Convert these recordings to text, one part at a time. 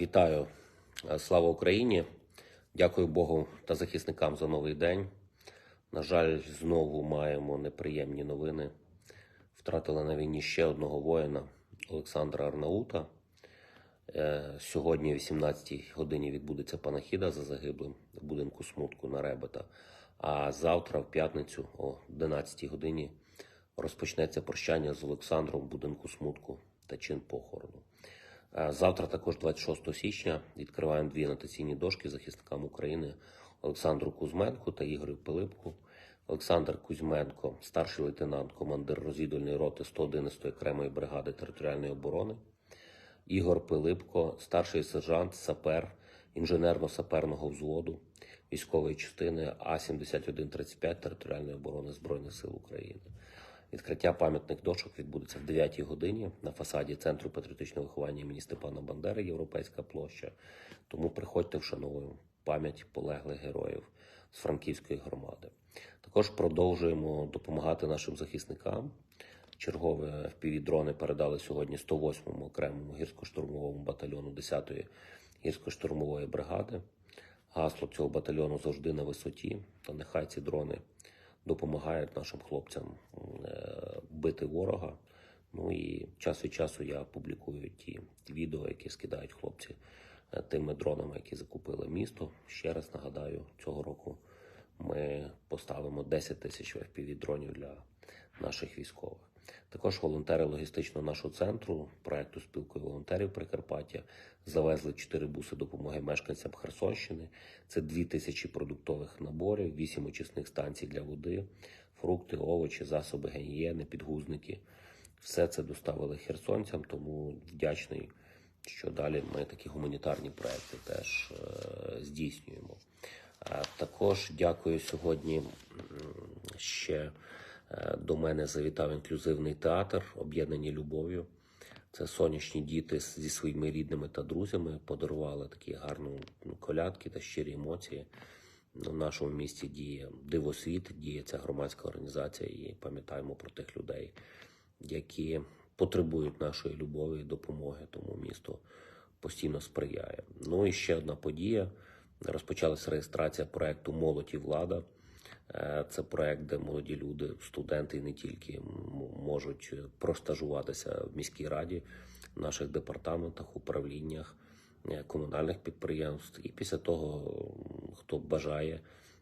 Вітаю, слава Україні! Дякую Богу та захисникам за новий день. На жаль, знову маємо неприємні новини. Втратили на війні ще одного воїна Олександра Арнаута. Е, Сьогодні, о 18-й годині, відбудеться панахіда за загиблим в будинку смутку на Ребета. А завтра, в п'ятницю, о 11 годині, розпочнеться прощання з Олександром в будинку смутку та чин похорону. Е, Завтра, також 26 січня, відкриваємо дві анотаційні дошки захисникам України Олександру Кузьменку та Ігорю Пилипку. Олександр Кузьменко, старший лейтенант, командир розвідувальної роти 111 окремої бригади територіальної оборони. Ігор Пилипко, старший сержант, сапер інженерно-саперного взводу військової частини А-7135 територіальної оборони Збройних сил України. Відкриття пам'ятних дошок відбудеться в 9 годині на фасаді Центру патріотичного виховання імені Степана Бандери, Європейська площа. Тому приходьте вшановуємо пам'ять полеглих героїв з Франківської громади. Також продовжуємо допомагати нашим захисникам. Чергові FPV-дрони передали сьогодні 108-му окремому гірсько-штурмовому батальйону 10-ї гірсько-штурмової бригади. Гасло цього батальйону завжди на висоті. Та нехай ці дрони допомагають нашим хлопцям е, бити ворога. Ну і час від часу я публікую ті відео, які скидають хлопці е, тими дронами, які закупили місто. Ще раз нагадаю, цього року ми поставимо 10 тисяч FPV дронів для наших військових. Також волонтери логістичного нашого центру проекту спілкою волонтерів Прикарпаття завезли 4 буси допомоги мешканцям Херсонщини. Це 2 тисячі продуктових наборів, 8 очисних станцій для води, фрукти, овочі, засоби гігієни, підгузники. Все це доставили херсонцям, тому вдячний, що далі ми такі гуманітарні проекти теж е, здійснюємо. А також дякую сьогодні ще е, до мене завітав інклюзивний театр, об'єднані любов'ю. Це сонячні діти зі своїми рідними та друзями подарували такі гарні ну, колядки та щирі емоції. Ну, В нашому місті діє Дивосвіт, діє ця громадська організація, і пам'ятаємо про тих людей, які потребують нашої любові і допомоги, тому місто постійно сприяє. Ну і ще одна подія. Розпочалася реєстрація проекту Молодь влада. Е, Це проект, де молоді люди, студенти і не тільки можуть простажуватися в міській раді, в наших департаментах, управліннях е, комунальних підприємств. І після того, хто бажає,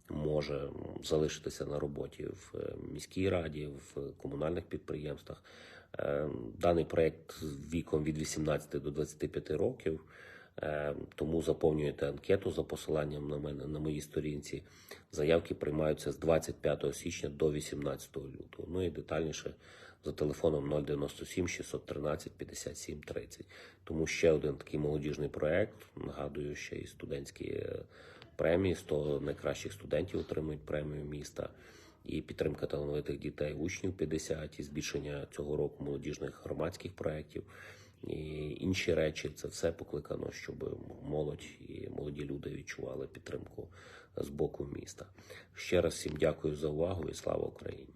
може залишитися на роботі в е, міській раді, в комунальних підприємствах. Е, Даний проект віком від 18 до 25 років. Е, Тому заповнюєте анкету за посиланням на мене на моїй сторінці. Заявки приймаються з 25 січня до 18 лютого. Ну і детальніше за телефоном 097 613 57 30. Тому ще один такий молодіжний проект. Нагадую, ще і студентські е, премії. 100 найкращих студентів отримують премію міста. І підтримка талановитих дітей, учнів 50, і збільшення цього року молодіжних громадських проєктів інші речі. Це все покликано, щоб молодь і молоді люди відчували підтримку з боку міста. Ще раз всім дякую за увагу і слава Україні.